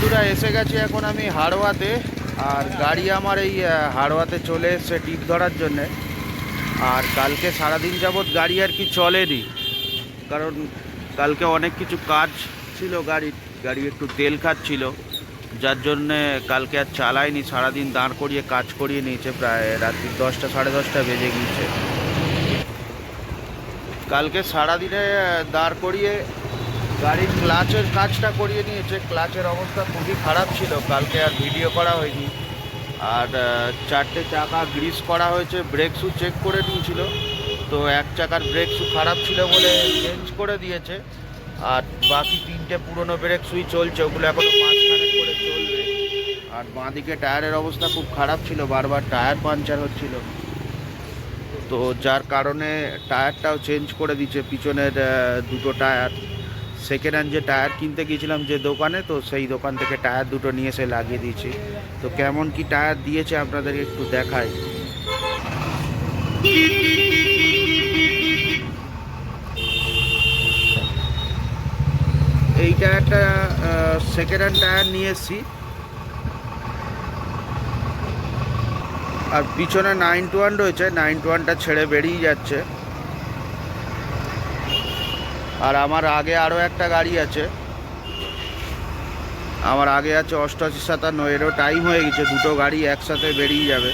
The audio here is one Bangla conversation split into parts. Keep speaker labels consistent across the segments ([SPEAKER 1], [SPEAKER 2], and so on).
[SPEAKER 1] বন্ধুরা এসে গেছি এখন আমি হাড়োয়াতে আর গাড়ি আমার এই হাড়োয়াতে চলে এসছে টিপ ধরার জন্যে। আর কালকে সারাদিন যাবৎ গাড়ি আর কি চলেনি। কারণ কালকে অনেক কিছু কাজ ছিল গাড়ির, গাড়ি একটু তেল খাচ্ছিল। যার জন্যে কালকে আর চালাইনি সারাদিন দাঁড় করিয়ে কাজ করিয়ে নিয়েছে প্রায় রাত্রি দশটা, সাড়ে দশটা বেজে গিয়েছে। কালকে সারাদিনে দাঁড় করিয়ে গাড়ির ক্লাচের কাজটা করিয়ে নিয়েছে। ক্লাচের অবস্থা খুবই খারাপ ছিল। কালকে আর ভিডিও করা হয়নি। আর চারটে চাকা গ্রিস করা হয়েছে ব্রেক শু চেক করে নিয়েছিল। তো এক চাকার ব্রেক শু খারাপ ছিল বলে চেঞ্জ করে দিয়েছে। আর বাকি তিনটে পুরনো ব্রেক শুই চলছে, ওগুলো এখনও মাঝখানে করে চলবে। আর বাঁদিকে টায়ারের অবস্থা খুব খারাপ ছিল, বারবার টায়ার পাঞ্চার হচ্ছিল। তো যার কারণে টায়ারটাও চেঞ্জ করে দিচ্ছে পিছনের দুটো টায়ার। সেকেন্ড হ্যান্ড যে টায়ার কিনতে গিয়েছিলাম যে দোকানে, তো সেই দোকান থেকে টায়ার দুটো নিয়ে এসে লাগিয়ে দিয়েছি। তো কেমন কি টায়ার দিয়েছে আপনাদেরকে একটু দেখাই। এই টায়ারটা সেকেন্ড হ্যান্ড টায়ার নিয়ে এসেছি। আর পিছনে নাইন টু ওয়ান রয়েছে নাইন টু ওয়ানটা ছেড়ে বেরিয়ে যাচ্ছে। আর আমার আগে আরও একটা গাড়ি আছে। আমার আগে আছে অষ্টআশি সাতান্ন এরও টাইম হয়ে গেছে, দুটো গাড়ি একসাথে বেরিয়ে যাবে।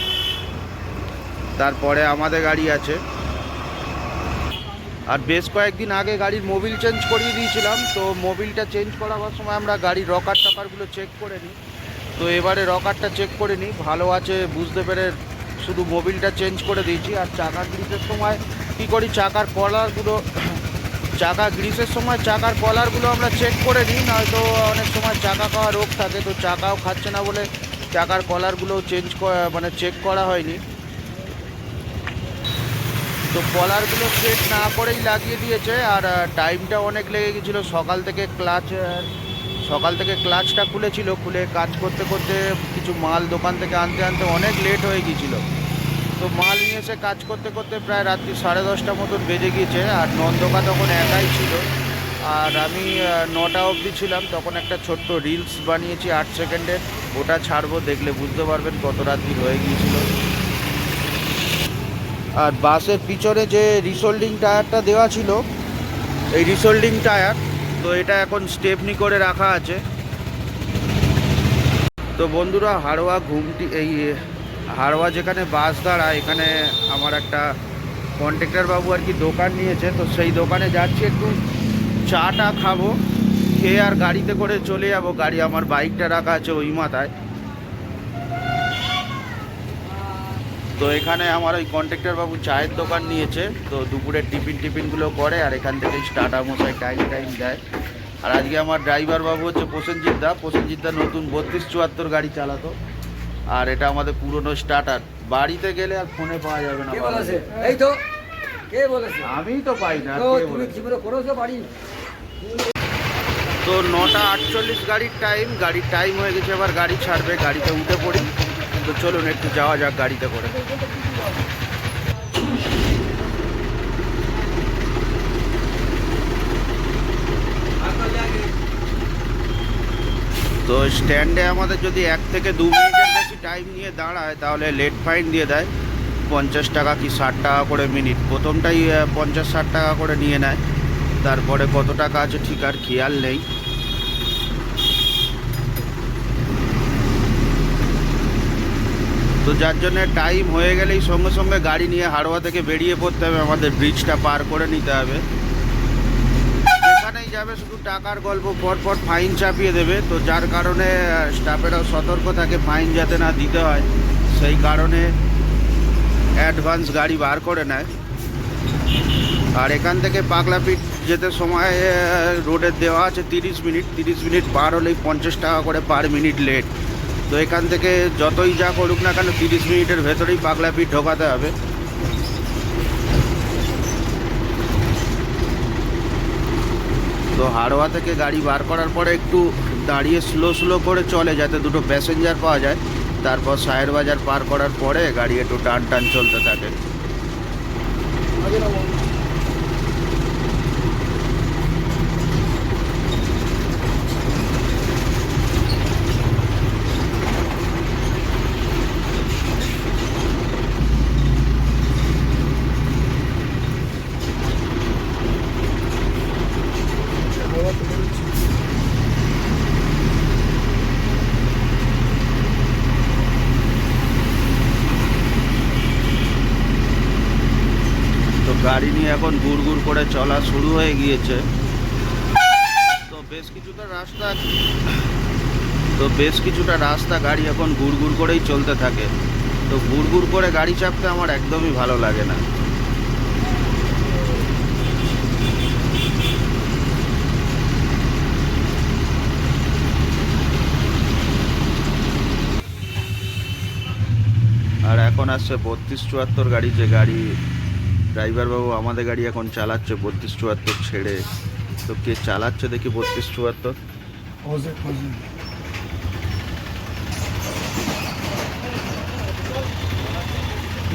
[SPEAKER 1] তারপরে আমাদের গাড়ি আছে। আর বেশ কয়েকদিন আগে গাড়ির মোবিল চেঞ্জ করিয়ে দিয়েছিলাম, তো মোবিলটা চেঞ্জ করাবার সময় আমরা গাড়ির রকার টকারগুলো চেক করে নিই। তো এবারে রকারটা চেক করে নিই, ভালো আছে বুঝতে পেরে শুধু মোবিলটা চেঞ্জ করে দিয়েছি। আর চাকার গ্রিসের সময় কী করি, চাকার কলারগুলো চাকা গ্রিসের সময় চাকার কলারগুলো আমরা চেক করে নিই, নয়তো অনেক সময় চাকা খাওয়া রোগ থাকে, তো চাকাও খাচ্ছে না বলে চাকার কলারগুলো চেঞ্জ মানে চেক করা হয়নি। তো কলারগুলো চেক না করেই লাগিয়ে দিয়েছে, আর টাইমটা অনেক লেগে গেছিল। সকাল থেকে ক্লাচ সকাল থেকে ক্লাচটা খুলেছিল, খুলে কাজ করতে করতে কিছু মাল দোকান থেকে আনতে আনতে অনেক লেট হয়ে গিয়েছিল তো মাল নিয়ে এসে কাজ করতে করতে প্রায় রাত্রি সাড়ে দশটা মতন বেজে গিয়েছে, আর নন্দকা তখন একাই ছিল। আর আমি নটা অবধি ছিলাম, তখন একটা ছোট্ট রিলস বানিয়েছি, আট সেকেন্ডের ওটা ছাড়বো, দেখলে বুঝতে পারবেন কত রাত্রি হয়ে গিয়েছিল। আর বাসের পিছনে যে রিসোল্ডিং টায়ারটা দেওয়া ছিল, এই রিসোল্ডিং টায়ার, তো এটা এখন স্টেপনি করে রাখা আছে। তো বন্ধুরা, হাড়োয়া ঘুমটি, এই হাড়োয়া যেখানে বাস দাঁড়ায় এখানে আমার একটা কন্ট্রাক্টর বাবু আর কি দোকান নিয়েছে, তো সেই দোকানে যাচ্ছি, একটু চাটা খাব, খেয়ে আর গাড়িতে করে চলে যাব, গাড়ি আমার বাইকটা রাখা আছে ওই মাথায়। তো এখানে আমার ওই কন্ট্রাক্টর বাবু চায়ের দোকান নিয়েছে, তো দুপুরের টিফিন টিফিনগুলো করে আর এখান থেকে স্টার্টার মশাই টাইম টাইম দেয়। আর আজকে আমার ড্রাইভার বাবু হচ্ছে প্রসেনজিৎ দা প্রসেনজিৎ দা নতুন বত্রিশ চুয়াত্তর গাড়ি চালাতো। আর এটা আমাদের পুরনো স্টার্টার বাড়িতে গেলে আর ফোনে পাওয়া যাবে না
[SPEAKER 2] কে বলেছে? এই তো। কে বলেছে?
[SPEAKER 1] আমি তো পাই না
[SPEAKER 2] তুমি করে করেছ বাড়ি?
[SPEAKER 1] তো নটা আটচল্লিশ গাড়ির টাইম গাড়ির টাইম হয়ে গেছে এবার গাড়ি ছাড়বে গাড়িতে উঠে পড়ি। তো চলুন একটু যাওয়া যাক গাড়িতে করে। তো স্ট্যান্ডে আমাদের যদি এক থেকে দু মিনিটের বেশি টাইম নিয়ে দাঁড়ায়, তাহলে লেট ফাইন দিয়ে দেয়। পঞ্চাশ টাকা কি ষাট টাকা করে মিনিট প্রথমটাই পঞ্চাশ ষাট টাকা করে নিয়ে নেয়। তারপরে কত টাকা আছে ঠিক আর খেয়াল নেই। তো যার জন্য টাইম হয়ে গেলেই সঙ্গে সঙ্গে গাড়ি নিয়ে হাড়োয়া থেকে বেরিয়ে পড়তে হবে। আমাদের ব্রিজটা পার করে নিতে হবে। যেখানেই যাবে, শুধু টাকার গল্প পর পর ফাইন চাপিয়ে দেবে। তো যার কারণে স্টাফেরাও সতর্ক থাকে, ফাইন যাতে না দিতে হয়। সেই কারণে অ্যাডভান্স গাড়ি বার করে নেয়। আর এখান থেকে পাগলাপিট যেতে সময় রোডের দেওয়া আছে তিরিশ মিনিট। তিরিশ মিনিট পার হলেই পঞ্চাশ টাকা করে পার মিনিট লেট। তো এখান থেকে যতই যা করুক না কেন, তিরিশ মিনিটের ভেতরেই পাগলাপিট ঢোকাতে হবে। তো হাড়োয়া থেকে গাড়ি বার করার পরে একটু দাঁড়িয়ে স্লো স্লো করে চলে যাতে দুটো প্যাসেঞ্জার পাওয়া যায়। তারপর সায়ের বাজার পার করার পরে গাড়ি একটু টান টান চলতে থাকে। গাড়ি নিয়ে এখন গুড় গুড় করে চলা শুরু হয়ে গিয়েছে। তো বেশ কিছুটা রাস্তা তো বেশ কিছুটা রাস্তা গাড়ি এখন গুড় গুড় করেই চলতে থাকে। তো গুড় গুড় করে গাড়ি চাপতে আমার একদমই ভালো লাগে না। আর এখন আসছে বত্রিশ চুয়াত্তর গাড়ি, যে গাড়ি ড্রাইভার বাবু আমাদের গাড়ি এখন চালাচ্ছে বত্রিশ চুয়াত্তর ছেড়ে। তো কে চালাচ্ছে দেখি বত্রিশ চুয়াত্তর?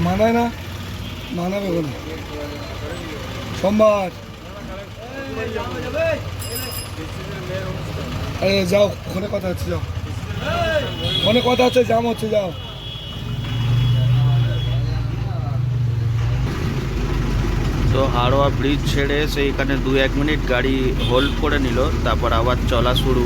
[SPEAKER 3] মানায় না? মানাবে কোনো? সোমবার। যাও ওখানে কথা হচ্ছে, যাও। ওখানে কথা হচ্ছে জাম হচ্ছে, যাও।
[SPEAKER 1] তো হাড়োয়া ব্রিজ ছেড়ে সেইখানে দু এক মিনিট গাড়ি হোল্ড করে নিল, তারপর আবার চলা শুরু।